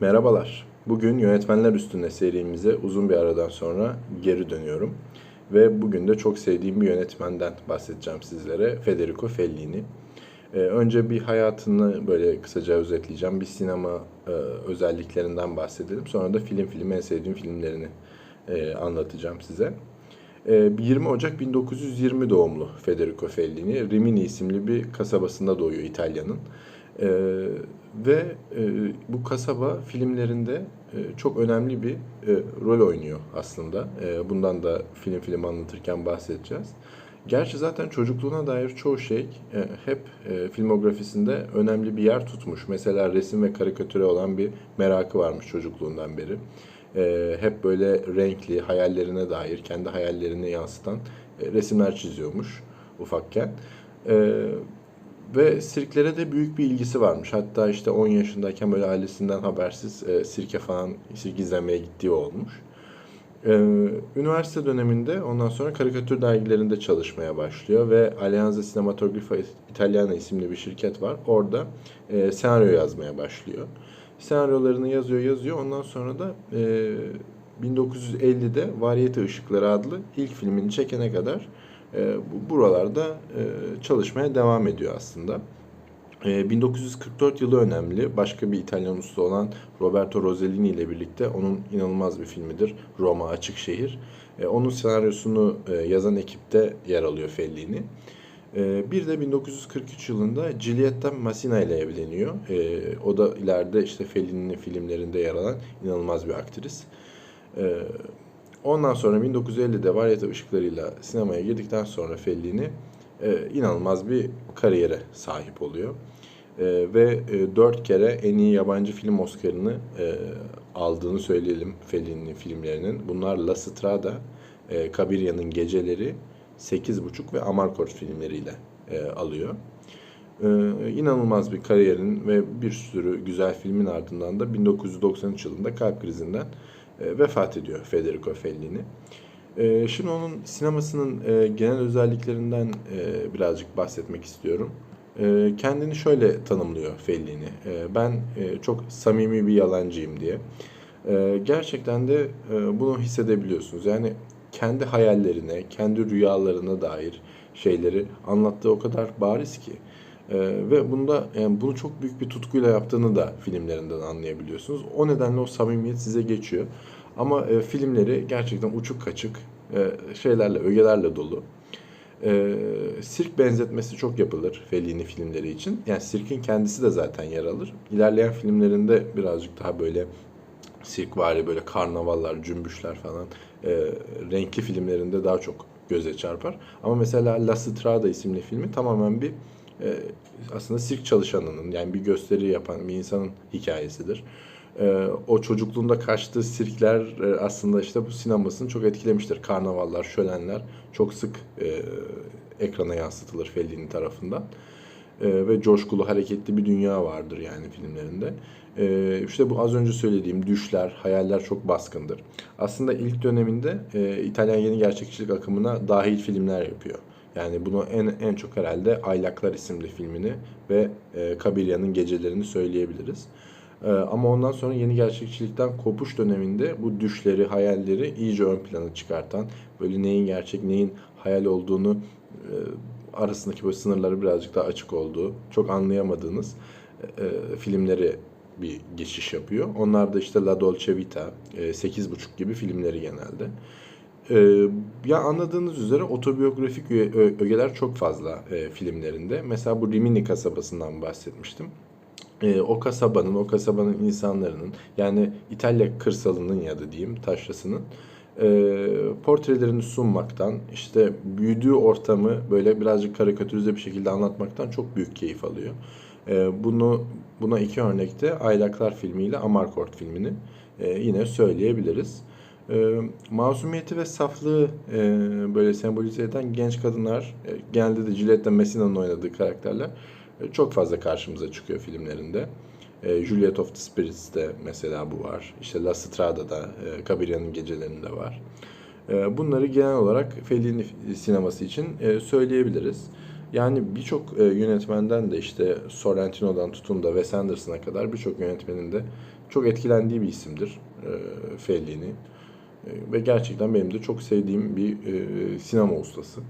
Merhabalar. Bugün Yönetmenler Üstünde serimize uzun bir aradan sonra geri dönüyorum. Ve bugün de çok sevdiğim bir yönetmenden bahsedeceğim sizlere. Federico Fellini. Ee, önce bir hayatını böyle kısaca özetleyeceğim. Bir sinema e, özelliklerinden bahsedelim. Sonra da film film en sevdiğim filmlerini e, anlatacağım size. E, 20 Ocak 1920 doğumlu Federico Fellini. Rimini isimli bir kasabasında doğuyor İtalya'nın. Ve e, bu kasaba filmlerinde e, çok önemli bir e, rol oynuyor aslında. E, bundan da film film anlatırken bahsedeceğiz. Gerçi zaten çocukluğuna dair çoğu şey e, hep e, filmografisinde önemli bir yer tutmuş. Mesela resim ve karikatüre olan bir merakı varmış çocukluğundan beri. E, hep böyle renkli, hayallerine dair, kendi hayallerini yansıtan e, resimler çiziyormuş ufakken. E, ve sirklere de büyük bir ilgisi varmış. Hatta işte 10 yaşındayken böyle ailesinden habersiz e, sirke falan, sirk izlemeye gittiği olmuş. E, üniversite döneminde ondan sonra karikatür dergilerinde çalışmaya başlıyor ve Alianza Cinematografica Italiana isimli bir şirket var. Orada e, senaryo yazmaya başlıyor. Senaryolarını yazıyor yazıyor. Ondan sonra da e, 1950'de Variyete Işıkları adlı ilk filmini çekene kadar buralarda e, çalışmaya devam ediyor aslında. E, 1944 yılı önemli. Başka bir İtalyan usta olan Roberto Rossellini ile birlikte onun inanılmaz bir filmidir. Roma Açık Şehir. E, onun senaryosunu e, yazan ekipte yer alıyor Fellini. Bir de 1943 yılında Giulietta Massina ile evleniyor. O da ileride işte Fellini'nin filmlerinde yer alan inanılmaz bir aktris. Ondan sonra 1950'de Varyete ışıklarıyla sinemaya girdikten sonra Fellini e, inanılmaz bir kariyere sahip oluyor. E, ve e, dört kere en iyi yabancı film Oscar'ını e, aldığını söyleyelim Fellini'nin filmlerinin. Bunlar La Strada, e, Cabiria'nın Geceleri, 8.5 ve Amarcord filmleriyle e, alıyor. E, inanılmaz bir kariyerin ve bir sürü güzel filmin ardından da 1993 yılında kalp krizinden e, vefat ediyor Federico Fellini. E, şimdi onun sinemasının e, genel özelliklerinden birazcık bahsetmek istiyorum. Kendini şöyle tanımlıyor Fellini. Ben çok samimi bir yalancıyım diye. Gerçekten de bunu hissedebiliyorsunuz. Yani kendi hayallerine, kendi rüyalarına dair şeyleri anlattığı o kadar bariz ki. E, ve bunda yani bunu çok büyük bir tutkuyla yaptığını da filmlerinden anlayabiliyorsunuz. O nedenle o samimiyet size geçiyor. Ama e, filmleri gerçekten uçuk kaçık e, şeylerle, ögelerle dolu. E, sirk benzetmesi çok yapılır Fellini filmleri için. Yani sirkin kendisi de zaten yer alır. İlerleyen filmlerinde birazcık daha böyle sirk var böyle karnavallar, cümbüşler falan e, renkli filmlerinde daha çok göze çarpar. Ama mesela La Strada isimli filmi tamamen bir e, aslında sirk çalışanının yani bir gösteri yapan bir insanın hikayesidir. E, o çocukluğunda kaçtığı sirkler e, aslında işte bu sinemasını çok etkilemiştir. Karnavallar, şölenler çok sık e, ekrana yansıtılır Fellini tarafından. E, ve coşkulu, hareketli bir dünya vardır yani filmlerinde. E, işte bu az önce söylediğim düşler, hayaller çok baskındır. Aslında ilk döneminde e, İtalyan yeni gerçekçilik akımına dahil filmler yapıyor. Yani bunu en en çok herhalde Aylaklar isimli filmini ve e, Kabiria'nın Gecelerini söyleyebiliriz. E, ama ondan sonra yeni gerçekçilikten kopuş döneminde bu düşleri, hayalleri iyice ön plana çıkartan, böyle neyin gerçek, neyin hayal olduğunu e, arasındaki böyle sınırları birazcık daha açık olduğu, çok anlayamadığınız e, filmleri bir geçiş yapıyor. Onlar da işte La Dolce Vita, e, 8.5 gibi filmleri genelde. E, ya anladığınız üzere otobiyografik ögeler çok fazla e, filmlerinde. Mesela bu Rimini kasabasından bahsetmiştim. E, o kasabanın, o kasabanın insanların yani İtalya kırsalının ya da diyeyim taşrasının e, portrelerini sunmaktan işte büyüdüğü ortamı böyle birazcık karikatürize bir şekilde anlatmaktan çok büyük keyif alıyor. E, bunu buna iki örnekte Aylaklar filmiyle Amarcord filmini e, yine söyleyebiliriz. E, masumiyeti ve saflığı e, böyle sembolize eden genç kadınlar, e, genelde de Giulietta Messina'nın oynadığı karakterler e, çok fazla karşımıza çıkıyor filmlerinde. E, Juliet of the Spirits'te mesela bu var. İşte La Strada'da, e, Cabiria'nın Gecelerinde var. E, bunları genel olarak Fellini sineması için e, söyleyebiliriz. Yani birçok e, yönetmenden de işte Sorrentino'dan tutun da Wes Anderson'a kadar birçok yönetmenin de çok etkilendiği bir isimdir e, Fellini. E, ve gerçekten benim de çok sevdiğim bir e, sinema ustası.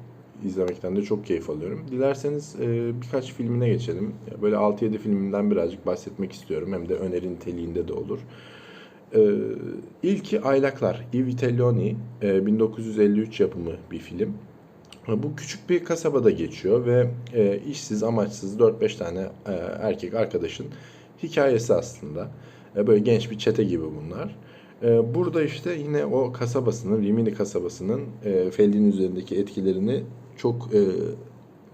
İzlemekten de çok keyif alıyorum. Dilerseniz e, birkaç filmine geçelim. Böyle 6-7 filminden birazcık bahsetmek istiyorum. Hem de öneri niteliğinde de olur. Ee, ilki Aylaklar, Yves Vitelloni, e, 1953 yapımı bir film. Bu küçük bir kasabada geçiyor ve e, işsiz, amaçsız 4-5 tane e, erkek arkadaşın hikayesi aslında. E, böyle genç bir çete gibi bunlar. E, burada işte yine o kasabasının, Rimini kasabasının e, Fellini üzerindeki etkilerini çok e,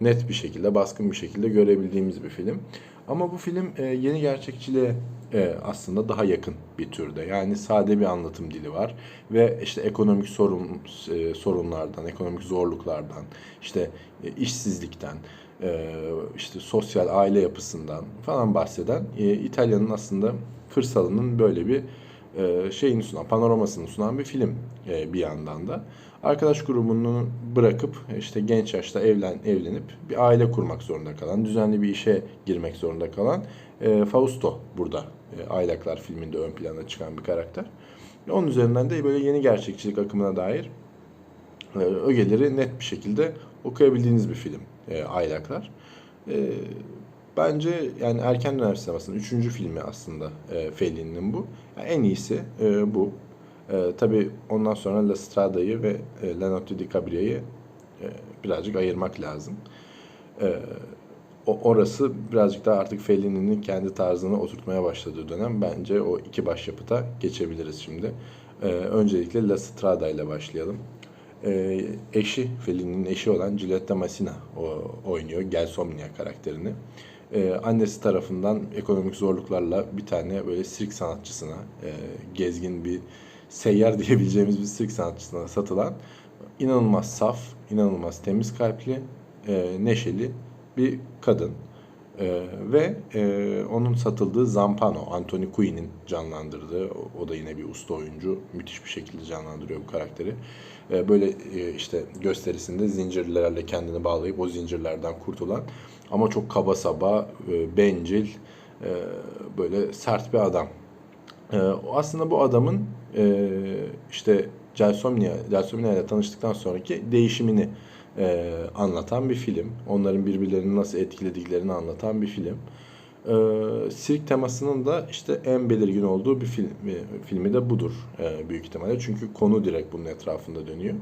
net bir şekilde, baskın bir şekilde görebildiğimiz bir film. Ama bu film e, yeni gerçekçiliğe aslında daha yakın bir türde. Yani sade bir anlatım dili var ve işte ekonomik sorun sorunlardan, ekonomik zorluklardan, işte işsizlikten, işte sosyal aile yapısından falan bahseden İtalya'nın aslında kırsalının böyle bir e, şeyini sunan, panoramasını sunan bir film e, bir yandan da. Arkadaş grubunu bırakıp işte genç yaşta evlen evlenip bir aile kurmak zorunda kalan, düzenli bir işe girmek zorunda kalan e, Fausto burada e, Aylaklar filminde ön plana çıkan bir karakter. Onun üzerinden de böyle yeni gerçekçilik akımına dair e, ögeleri net bir şekilde okuyabildiğiniz bir film e, Aylaklar. E, bence yani erken dönem sinemasının üçüncü filmi aslında e, Fellini'nin bu. Yani en iyisi e, bu. E, tabii ondan sonra La Strada'yı ve e, Leonardo DiCaprio'yu e, birazcık ayırmak lazım. E, o, orası birazcık daha artık Fellini'nin kendi tarzını oturtmaya başladığı dönem. Bence o iki başyapıta geçebiliriz şimdi. E, öncelikle La Strada ile başlayalım. E, eşi, Fellini'nin eşi olan Giulietta Massina o, oynuyor Gelsomnia karakterini. E, annesi tarafından ekonomik zorluklarla bir tane böyle sirk sanatçısına, e, gezgin bir seyyar diyebileceğimiz bir sirk sanatçısına satılan inanılmaz saf, inanılmaz temiz kalpli, e, neşeli bir kadın. E, ve e, onun satıldığı Zampano, Anthony Quinn'in canlandırdığı, o, o da yine bir usta oyuncu, müthiş bir şekilde canlandırıyor bu karakteri. E, böyle e, işte gösterisinde zincirlerle kendini bağlayıp o zincirlerden kurtulan ama çok kaba saba, e, bencil, e, böyle sert bir adam. E, aslında bu adamın e, işte Gelsomnia, Gelsomnia ile tanıştıktan sonraki değişimini anlatan bir film. Onların birbirlerini nasıl etkilediklerini anlatan bir film. E, sirk temasının da işte en belirgin olduğu bir film, filmi de budur büyük ihtimalle. Çünkü konu direkt bunun etrafında dönüyor.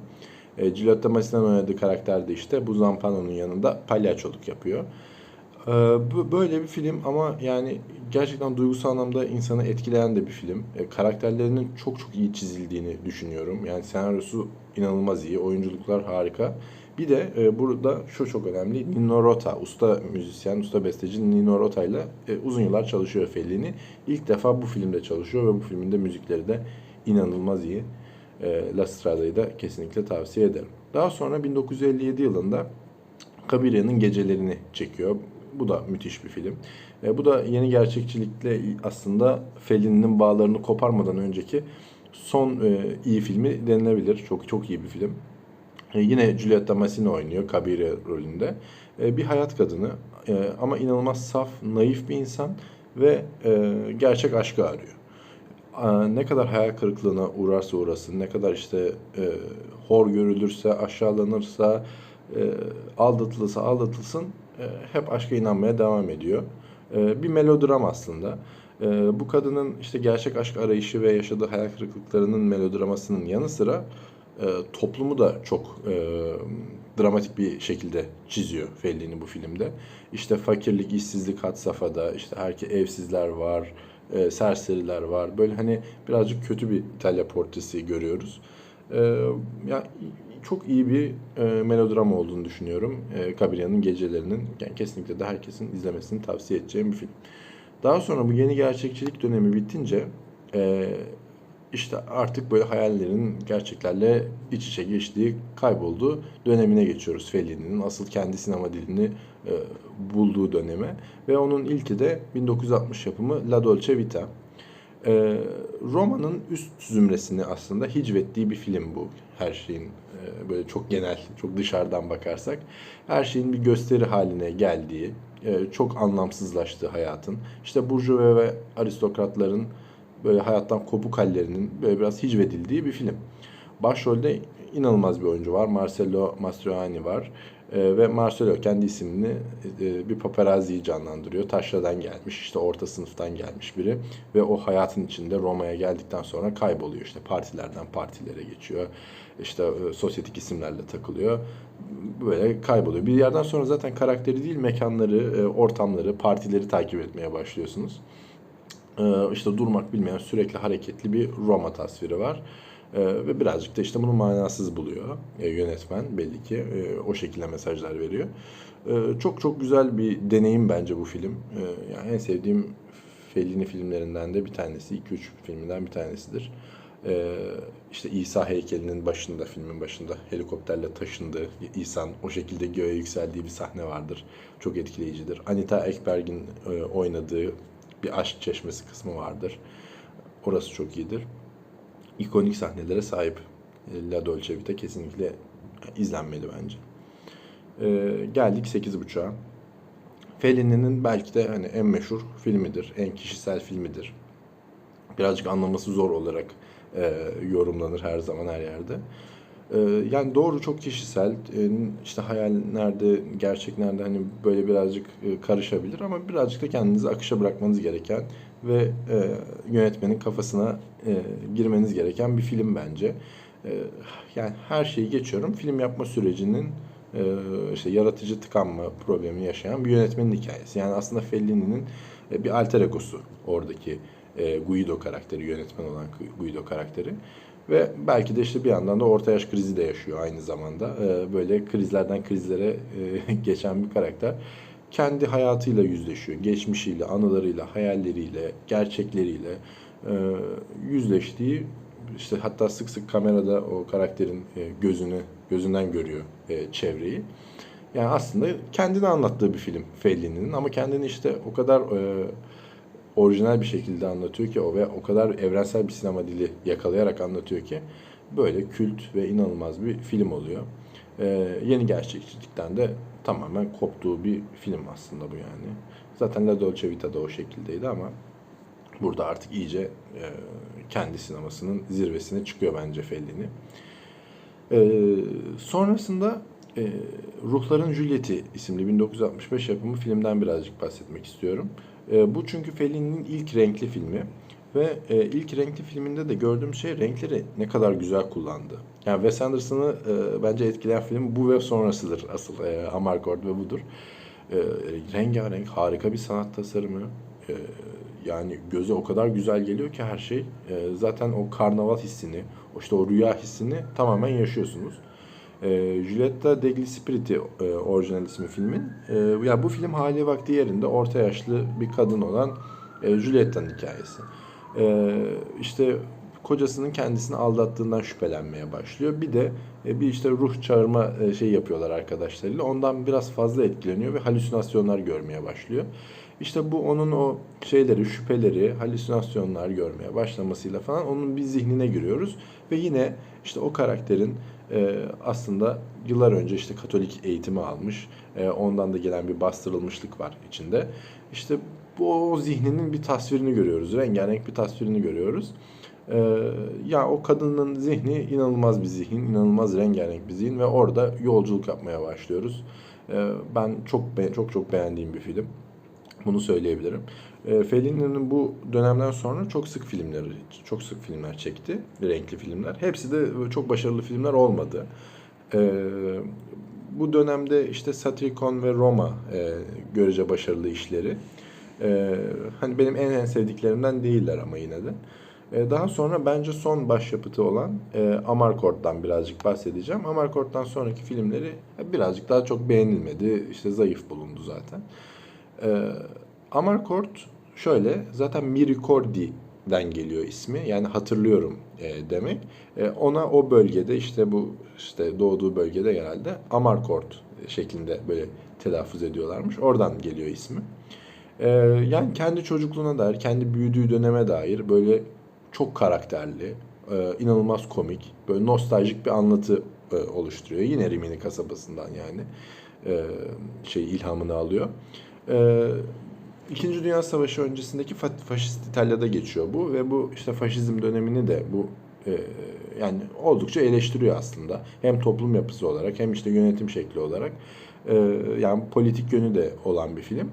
E, Giulietta Massina'nın oynadığı karakter de işte bu Zampano'nun yanında palyaçoluk yapıyor. E, böyle bir film ama yani gerçekten duygusal anlamda insanı etkileyen de bir film. E, karakterlerinin çok çok iyi çizildiğini düşünüyorum. Yani senaryosu inanılmaz iyi, oyunculuklar harika. Bir de e, burada şu çok önemli. Nino Rota, usta müzisyen, usta besteci Nino Rota ile e, uzun yıllar çalışıyor Fellini. İlk defa bu filmde çalışıyor ve bu filmin de müzikleri de inanılmaz iyi. E, La Strada'yı da kesinlikle tavsiye ederim. Daha sonra 1957 yılında Cabiria'nın Gecelerini çekiyor. Bu da müthiş bir film. E, bu da yeni gerçekçilikle aslında Fellini'nin bağlarını koparmadan önceki son e, iyi filmi denilebilir. Çok çok iyi bir film. E, yine Giulietta Massina oynuyor Kabire rolünde. E, bir hayat kadını e, ama inanılmaz saf, naif bir insan ve e, gerçek aşkı arıyor. E, ne kadar hayal kırıklığına uğrarsa uğrasın, ne kadar işte e, hor görülürse, aşağılanırsa, e, aldatılırsa aldatılsın e, hep aşka inanmaya devam ediyor. E, bir melodram aslında. E, bu kadının işte gerçek aşk arayışı ve yaşadığı hayal kırıklıklarının melodramasının yanı sıra e, toplumu da çok e, dramatik bir şekilde çiziyor Fellini bu filmde. İşte fakirlik, işsizlik had safhada, işte herke evsizler var, e, serseriler var. Böyle hani birazcık kötü bir İtalya portresi görüyoruz. E, ya çok iyi bir e, melodrama olduğunu düşünüyorum. E, Cabria'nın Gecelerinin yani kesinlikle de herkesin izlemesini tavsiye edeceğim bir film. Daha sonra bu yeni gerçekçilik dönemi bitince e, işte artık böyle hayallerin gerçeklerle iç içe geçtiği, kaybolduğu dönemine geçiyoruz Fellini'nin. Asıl kendi sinema dilini e, bulduğu döneme. Ve onun ilki de 1960 yapımı La Dolce Vita. E, Roma'nın üst zümresini aslında hicvettiği bir film bu. Her şeyin e, böyle çok genel, çok dışarıdan bakarsak. Her şeyin bir gösteri haline geldiği, e, çok anlamsızlaştığı hayatın. İşte burjuva ve aristokratların böyle hayattan kopuk hallerinin böyle biraz hicvedildiği bir film. Başrolde inanılmaz bir oyuncu var. Marcelo Mastroianni var. E, ve Marcelo kendi ismini e, bir paparazziyi canlandırıyor. Taşra'dan gelmiş, işte orta sınıftan gelmiş biri. Ve o hayatın içinde Roma'ya geldikten sonra kayboluyor. İşte partilerden partilere geçiyor. İşte e, sosyetik isimlerle takılıyor. Böyle kayboluyor. Bir yerden sonra zaten karakteri değil mekanları, e, ortamları, partileri takip etmeye başlıyorsunuz. E, işte durmak bilmeyen sürekli hareketli bir Roma tasviri var. Ee, ve birazcık da işte bunu manasız buluyor e, yönetmen belli ki e, o şekilde mesajlar veriyor. E, çok çok güzel bir deneyim bence bu film. Yani en sevdiğim Fellini filmlerinden de bir tanesi, 2-3 filminden bir tanesidir. E, işte İsa heykelinin başında, filmin başında helikopterle taşındığı, İsa'nın o şekilde göğe yükseldiği bir sahne vardır. Çok etkileyicidir. Anita Ekberg'in e, oynadığı bir aşk çeşmesi kısmı vardır. Orası çok iyidir ikonik sahnelere sahip. E, La Dolce Vita kesinlikle izlenmeli bence. Ee, geldik 8.5'a. Fellini'nin belki de hani en meşhur filmidir, en kişisel filmidir. Birazcık anlaması zor olarak e, yorumlanır her zaman her yerde. E, yani doğru çok kişisel, e, işte hayal nerede, gerçek nerede hani böyle birazcık e, karışabilir ama birazcık da kendinizi akışa bırakmanız gereken ve e, yönetmenin kafasına e, girmeniz gereken bir film bence. E, yani her şeyi geçiyorum. Film yapma sürecinin işte yaratıcı tıkanma problemini yaşayan bir yönetmenin hikayesi. Yani aslında Fellini'nin bir alter egosu oradaki Guido karakteri, yönetmen olan Guido karakteri. Ve belki de işte bir yandan da orta yaş krizi de yaşıyor aynı zamanda. E, böyle krizlerden krizlere e, geçen bir karakter kendi hayatıyla yüzleşiyor. Geçmişiyle, anılarıyla, hayalleriyle, gerçekleriyle e, yüzleştiği işte hatta sık sık kamerada o karakterin e, gözünü gözünden görüyor e, çevreyi. Yani aslında kendini anlattığı bir film Fellini'nin ama kendini işte o kadar e, orijinal bir şekilde anlatıyor ki o ve o kadar evrensel bir sinema dili yakalayarak anlatıyor ki böyle kült ve inanılmaz bir film oluyor. E, yeni gerçekçilikten de tamamen koptuğu bir film aslında bu yani. Zaten La Dolce Vita da o şekildeydi ama burada artık iyice e, kendi sinemasının zirvesine çıkıyor bence Fellini. E, sonrasında e, Ruhların Juliet'i isimli 1965 yapımı filmden birazcık bahsetmek istiyorum. E, bu çünkü Fellini'nin ilk renkli filmi. Ve e, ilk renkli filminde de gördüğüm şey renkleri ne kadar güzel kullandı. Yani Wes Anderson'ı e, bence etkileyen film bu ve sonrasıdır asıl. E, Amarcord ve budur. E, rengarenk, harika bir sanat tasarımı. E, yani göze o kadar güzel geliyor ki her şey. E, zaten o karnaval hissini, işte o rüya hissini tamamen yaşıyorsunuz. E, Giulietta degli Spiriti e, orijinal ismi filmin. E, ya bu film hali vakti yerinde orta yaşlı bir kadın olan e, Julietta'nın hikayesi e, işte kocasının kendisini aldattığından şüphelenmeye başlıyor. Bir de e, bir işte ruh çağırma e, şey yapıyorlar arkadaşlarıyla. Ondan biraz fazla etkileniyor ve halüsinasyonlar görmeye başlıyor. İşte bu onun o şeyleri, şüpheleri, halüsinasyonlar görmeye başlamasıyla falan onun bir zihnine giriyoruz. Ve yine işte o karakterin e, aslında yıllar önce işte Katolik eğitimi almış. E, ondan da gelen bir bastırılmışlık var içinde. İşte bu o zihninin bir tasvirini görüyoruz. Rengarenk bir tasvirini görüyoruz. Ee, ya o kadının zihni inanılmaz bir zihin, inanılmaz rengarenk bir zihin ve orada yolculuk yapmaya başlıyoruz. Ee, ben çok çok çok beğendiğim bir film. Bunu söyleyebilirim. Ee, Fellini'nin bu dönemden sonra çok sık filmleri, çok sık filmler çekti, renkli filmler. Hepsi de çok başarılı filmler olmadı. Ee, bu dönemde işte Satrikon ve Roma e, görece başarılı işleri. Ee, hani benim en en sevdiklerimden değiller ama yine de. Ee, daha sonra bence son başyapıtı olan e, Amarkort'tan birazcık bahsedeceğim. Amarkort'tan sonraki filmleri birazcık daha çok beğenilmedi. İşte zayıf bulundu zaten. Ee, Amarkort şöyle zaten Miricordi'den geliyor ismi. Yani hatırlıyorum e, demek. E, ona o bölgede işte bu işte doğduğu bölgede genelde Amarkort şeklinde böyle telaffuz ediyorlarmış. Oradan geliyor ismi. Ee, yani kendi çocukluğuna dair, kendi büyüdüğü döneme dair böyle çok karakterli, e, inanılmaz komik, böyle nostaljik bir anlatı e, oluşturuyor. Yine Rimini kasabasından yani e, şey ilhamını alıyor. E, İkinci Dünya Savaşı öncesindeki fa- faşist İtalya'da geçiyor bu ve bu işte faşizm dönemini de bu e, yani oldukça eleştiriyor aslında. Hem toplum yapısı olarak hem işte yönetim şekli olarak e, yani politik yönü de olan bir film.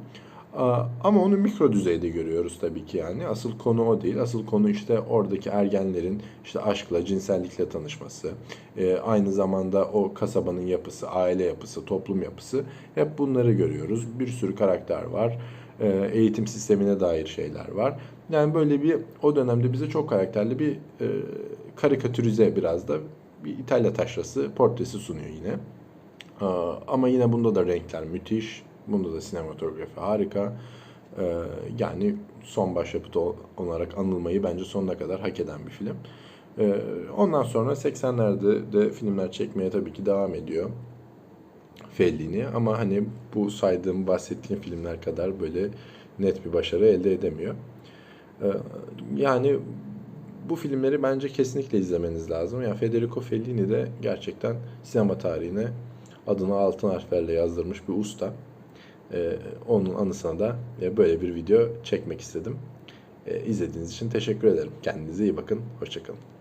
Aa, Ama onu mikro düzeyde görüyoruz tabii ki yani. Asıl konu o değil. Asıl konu işte oradaki ergenlerin işte aşkla, cinsellikle tanışması. Ee, aynı zamanda o kasabanın yapısı, aile yapısı, toplum yapısı. Hep bunları görüyoruz. Bir sürü karakter var. Ee, eğitim sistemine dair şeyler var. Yani böyle bir o dönemde bize çok karakterli bir e, karikatürize biraz da bir İtalya taşrası portresi sunuyor yine. Ama yine bunda da renkler müthiş. Bunda da sinematografi harika. Ee, yani son başyapıt ol- olarak anılmayı bence sonuna kadar hak eden bir film. Ee, ondan sonra 80'lerde de filmler çekmeye tabii ki devam ediyor. Fellini ama hani bu saydığım bahsettiğim filmler kadar böyle net bir başarı elde edemiyor. Ee, yani bu filmleri bence kesinlikle izlemeniz lazım. Yani Federico Fellini de gerçekten sinema tarihine adını altın harflerle yazdırmış bir usta. Ee, onun anısına da e, böyle bir video çekmek istedim. Ee, izlediğiniz için teşekkür ederim. Kendinize iyi bakın. Hoşçakalın.